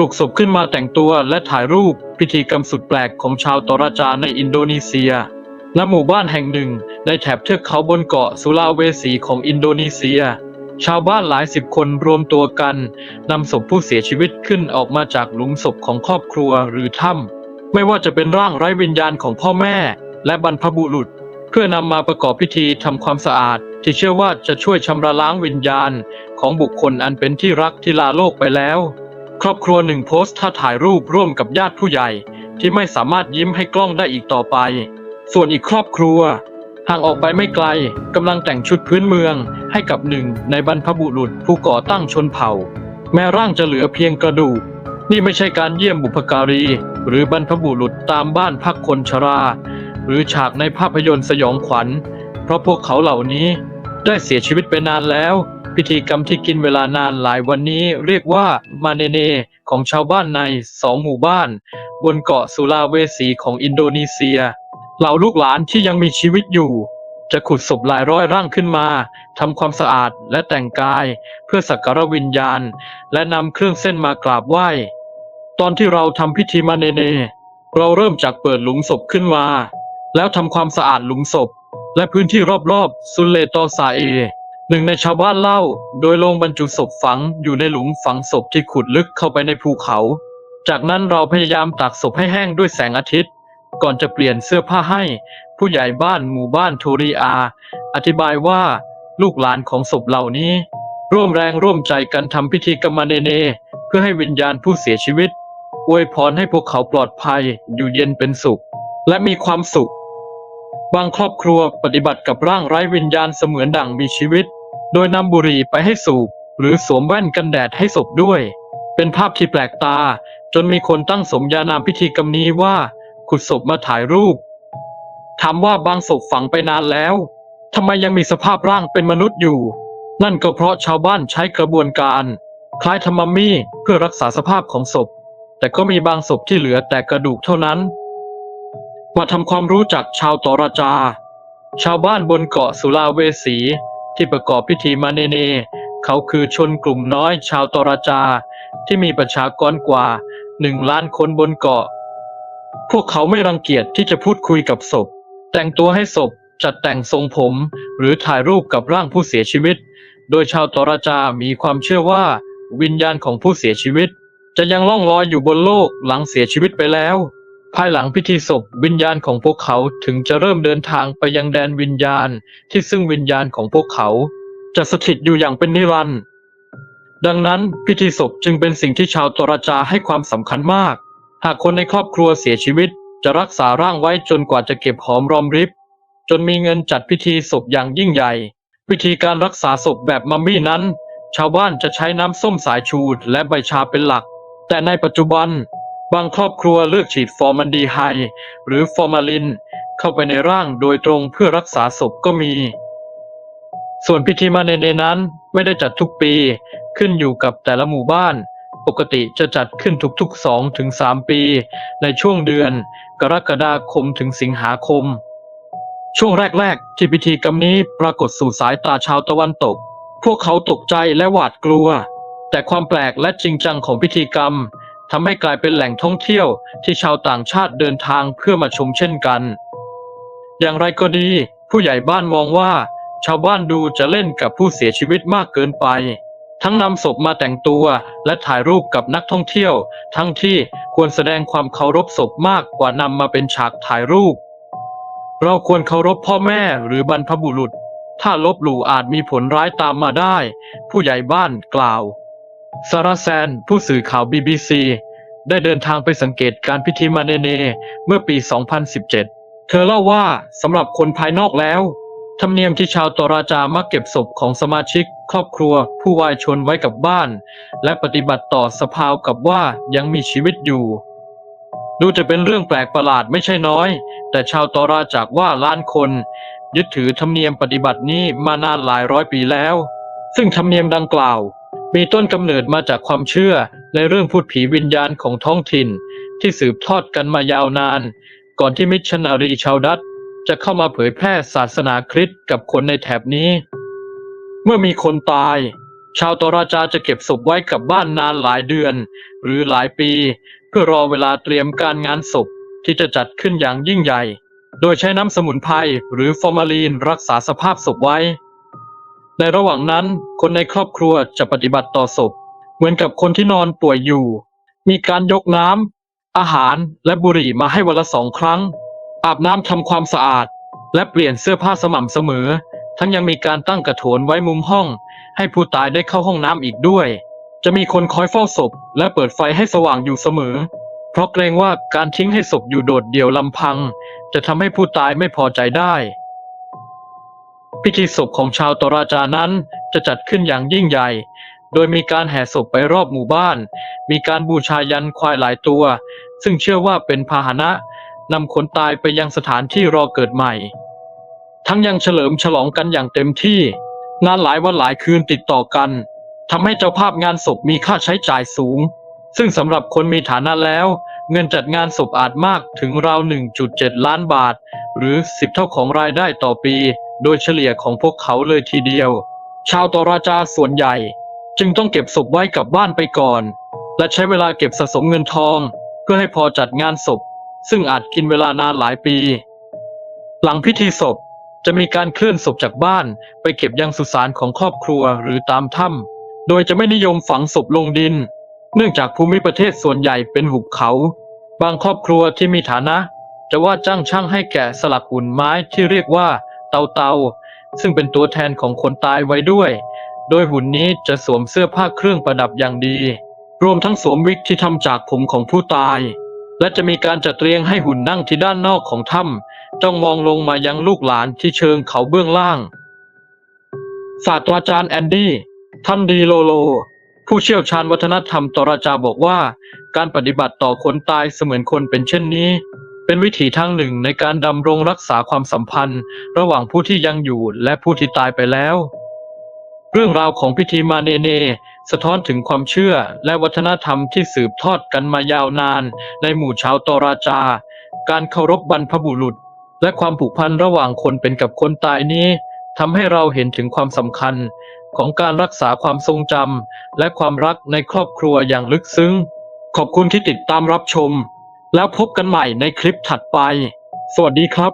ปลุกศพขึ้นมาแต่งตัวและถ่ายรูปพิธีกรรมสุดแปลกของชาวตอราจาในอินโดนีเซียและหมู่บ้านแห่งหนึ่งในแถบเทือกเขาบนเกาะสุลาเวสีของอินโดนีเซีย ชาวบ้านหลายสิบคนรวมตัวกันนำศพผู้เสียชีวิตขึ้นออกมาจากหลุมศพของครอบครัวหรือถ้ำไม่ว่าจะเป็นร่างไร้วิญญาณของพ่อแม่ และบรรพบุรุษ เพื่อนำมาประกอบพิธีทำความสะอาด ที่เชื่อว่าจะช่วยชำระล้างวิญญาณ ของบุคคลอันเป็นที่รักที่ลาโลกไปแล้ว ครอบครัวหนึ่งโพสต์ท่าถ่ายรูปร่วมกับญาติผู้ใหญ่ ที่ไม่สามารถยิ้มให้กล้องได้อีกต่อไป ส่วนอีกครอบครัวห่างออกไปไม่ไกลกำลังแต่งชุดพื้นเมืองให้กับหนึ่งในบรรพบุรุษผู้ก่อตั้งชนเผ่า แม้ร่างจะเหลือเพียงกระดูก นี่ไม่ใช่การเยี่ยมบุพการี หรือบรรพบุรุษตามบ้านพักคนชรา หรือฉากในภาพยนตร์สยองขวัญ เพราะพวกเขาเหล่านี้ได้เสียชีวิตไปนานแล้ว พิธีกรรมที่กินเวลานานหลายวันนี้เรียกว่ามาเนเนของชาวบ้านในสองหมู่บ้าน บนเกาะสุลาเวสีของอินโดนีเซีย เหล่าลูกหลานที่ยังมีชีวิตอยู่ จะขุดศพหลายร้อยร่างขึ้นมาทำความสะอาดและแต่งกาย เพื่อสักการะวิญญาณ และนำเครื่องเส้นมากราบไหว้ ตอนที่เราทำพิธีมาเนเน เราเริ่มจากเปิดหลุมศพขึ้นมา แล้วทำความสะอาดหลุมศพ และพื้นที่รอบๆซุเลโตซาเอ หนึ่งในชาวบ้านเล่า โดยลงบรรจุศพฝังอยู่ในหลุมฝังศพที่ขุดลึกเข้าไปในภูเขา จากนั้นเราพยายามตากศพให้แห้งด้วยแสงอาทิตย์ ก่อนจะเปลี่ยนเสื้อผ้าให้ ผู้ใหญ่บ้านหมู่บ้านโทรีอา อธิบายว่าลูกหลานของศพเหล่านี้ ร่วมแรงร่วมใจกันทำพิธีกรรมเนเน เพื่อให้วิญญาณผู้เสียชีวิต อวยพรให้พวกเขาปลอดภัย อยู่เย็นเป็นสุข และมีความสุข บางครอบครัวปฏิบัติกับร่างไร้วิญญาณเสมือนดั่งมีชีวิต โดยนำบุหรี่ไปให้สูบ หรือสวมแว่นกันแดดให้ศพด้วย เป็นภาพที่แปลกตา จนมีคนตั้งสมญานามพิธีกรรมนี้ว่า ขุดศพมาถ่ายรูปถามว่าบางศพฝังไปนานแล้วทำไมยังมีสภาพร่างเป็นมนุษย์อยู่ นั่นก็เพราะชาวบ้านใช้กระบวนการ คล้ายทำมัมมี่เพื่อรักษาสภาพของศพ แต่ก็มีบางศพที่เหลือแต่กระดูกเท่านั้นมาทำความรู้จักชาวตอราจา ชาวบ้านบนเกาะสุลาเวสี ที่ประกอบพิธีมาเนเน เขาคือชนกลุ่มน้อยชาวตราจา ที่มีประชากรกว่าหนึ่งล้านคนบนเกาะ พวกเขาไม่รังเกียจที่จะพูดคุยกับศพ แต่งตัวให้ศพจัดแต่งทรงผม หรือถ่ายรูปกับร่างผู้เสียชีวิต โดยชาวตราจามีความเชื่อว่าวิญญาณของผู้เสียชีวิต จะยังล่องลอยอยู่บนโลกหลังเสียชีวิตไปแล้ว ภายหลังพิธีศพ วิญญาณของพวกเขาถึงจะเริ่มเดินทางไปยังแดนวิญญาณที่ซึ่งวิญญาณของพวกเขา จะสถิตอยู่อย่างเป็นนิรันดร์ดังนั้นพิธีศพจึงเป็นสิ่งที่ชาวตราจาให้ความสำคัญมาก หากคนในครอบครัวเสียชีวิต จะรักษาร่างไว้จนกว่าจะเก็บหอมรอมริบ จนมีเงินจัดพิธีศพอย่างยิ่งใหญ่ วิธีการรักษาศพแบบมัมมี่นั้น ชาวบ้านจะใช้น้ำส้มสายชูและใบชาเป็นหลัก แต่ในปัจจุบัน บางครอบครัวเลือกฉีดฟอร์มันดีไฮด์หรือฟอร์มาลิน เข้าไปในร่างโดยตรงเพื่อรักษาศพก็มี ส่วนพิธีมาเนเนนั้นไม่ได้จัดทุกปี ขึ้นอยู่กับแต่ละหมู่บ้าน ปกติจะจัดขึ้นทุกๆ2ถึง3ปี ในช่วงเดือน กรกฎาคมถึงสิงหาคม ช่วงแรกๆที่พิธีกรรมนี้ปรากฏสู่สายตาชาวตะวันตก พวกเขาตกใจและหวาดกลัว แต่ความแปลกและจริงจังของพิธีกรรม ทำให้กลายเป็นแหล่งท่องเที่ยวที่ชาวต่างชาติเดินทางเพื่อมาชมเช่นกัน อย่างไรก็ดี ผู้ใหญ่บ้านมองว่า ชาวบ้านดูจะเล่นกับผู้เสียชีวิตมากเกินไป ทั้งนำศพมาแต่งตัวและถ่ายรูปกับนักท่องเที่ยว ทั้งที่ควรแสดงความเคารพศพมากกว่านำมาเป็นฉากถ่ายรูป เราควรเคารพพ่อแม่หรือบรรพบุรุษ ถ้าลบหลู่อาจมีผลร้ายตามมาได้ ผู้ใหญ่บ้านกล่าว ซาราแซน ผู้สื่อข่าว BBC ได้เดินทางไปสังเกตการพิธีมาเนเนเมื่อปี 2017 เธอเล่าว่าสำหรับคนภายนอกแล้ว ธรรมเนียมที่ชาวตราจามักเก็บศพของสมาชิก ครอบครัว ผู้วายชนไว้กับบ้าน และปฏิบัติต่อสภาวกับว่ายังมีชีวิตอยู่ ดูจะเป็นเรื่องแปลกประหลาดไม่ใช่น้อย แต่ชาวตราจากว่าล้านคน ยึดถือธรรมเนียมปฏิบัตินี้มานานหลายร้อยปีแล้ว ซึ่งธรรมเนียมดังกล่าว มีต้นกำเนิดมาจากความเชื่อในเรื่องพูดผีวิญญาณของท้องถิ่น ที่สืบทอดกันมายาวนาน ก่อนที่มิชชันนารีชาวดัตจะเข้ามาเผยแพร่ศาสนาคริสต์กับคนในแถบนี้ เมื่อมีคนตาย ชาวตอราจาจะเก็บศพไว้กับบ้านนานหลายเดือน หรือหลายปี เพื่อรอเวลาเตรียมการงานศพที่จะจัดขึ้นอย่างยิ่งใหญ่ โดยใช้น้ำสมุนไพรหรือฟอร์มาลีนรักษาสภาพศพไว้ ในระหว่างนั้นคนในครอบครัวจะปฏิบัติต่อศพ เหมือนกับคนที่นอนป่วยอยู่ มีการยกน้ำอาหารและบุหรี่มาให้วันละสองครั้ง อาบน้ำทำความสะอาด และเปลี่ยนเสื้อผ้าสม่ำเสมอ ทั้งยังมีการตั้งกระโถนไว้มุมห้อง ให้ผู้ตายได้เข้าห้องน้ำอีกด้วย จะมีคนคอยเฝ้าศพ และเปิดไฟให้สว่างอยู่เสมอ เพราะเกรงว่าการทิ้งให้ศพอยู่โดดเดี่ยวลำพัง จะทำให้ผู้ตายไม่พอใจได้ พิธีศพของชาวตราจานั้นจะจัดขึ้นอย่างยิ่งใหญ่ โดยมีการแห่ศพไปรอบหมู่บ้าน มีการบูชายันควายหลายตัว ซึ่งเชื่อว่าเป็นพาหนะนำคนตายไปยังสถานที่รอเกิดใหม่ ทั้งยังเฉลิมฉลองกันอย่างเต็มที่ งานหลายวันหลายคืนติดต่อกันทำให้เจ้าภาพงานศพมีค่าใช้จ่ายสูง ซึ่งสำหรับคนมีฐานะแล้ว เงินจัดงานศพอาจมากถึงราว 1.7 ล้านบาท หรือ 10 เท่าของรายได้ต่อปี โดยเฉลี่ยของพวกเขาเลยทีเดียว ชาวตอราจาส่วนใหญ่ จึงต้องเก็บศพไว้กับบ้านไปก่อน และใช้เวลาเก็บสะสมเงินทอง เพื่อให้พอจัดงานศพ ซึ่งอาจกินเวลานานหลายปี หลังพิธีศพจะมีการเคลื่อนศพจากบ้านไปเก็บยังสุสานของครอบครัวหรือตามถ้ำโดยจะไม่นิยมฝังศพลงดิน เนื่องจากภูมิประเทศส่วนใหญ่เป็นหุบเขา บางครอบครัวที่มีฐานะ จะว่าจ้างช่างให้แกะสลักหุ่นไม้ที่เรียกว่า เตาเตาซึ่งเป็นตัวแทนของคนตายไว้ด้วย โดยหุ่นนี้จะสวมเสื้อผ้าเครื่องประดับอย่างดี รวมทั้งสวมวิกที่ทำจากผมของผู้ตาย และจะมีการจัดเรียงให้หุ่นนั่งที่ด้านนอกของถ้ำจ้องมองลงมายังลูกหลานที่เชิงเขาเบื้องล่าง ศาสตราจารย์แอนดี้ท่านดีโลโล ผู้เชี่ยวชาญวัฒนธรรมตราจาบอกว่า การปฏิบัติต่อคนตายเสมือนคนเป็นเช่นนี้ เป็นวิถีทางหนึ่งในการดำรงรักษาความสัมพันธ์ ระหว่างผู้ที่ยังอยู่และผู้ที่ตายไปแล้ว เรื่องราวของพิธีมาเนเน สะท้อนถึงความเชื่อและวัฒนธรรมที่สืบทอดกันมายาวนาน ในหมู่ชาวตราจา การเคารพบรรพบุรุษ และความผูกพันระหว่างคนเป็นกับคนตายนี้ทำให้เราเห็นถึงความสำคัญของการรักษาความทรงจำและความรักในครอบครัวอย่างลึกซึ้ง ขอบคุณที่ติดตามรับชม แล้วพบกันใหม่ในคลิปถัดไป สวัสดีครับ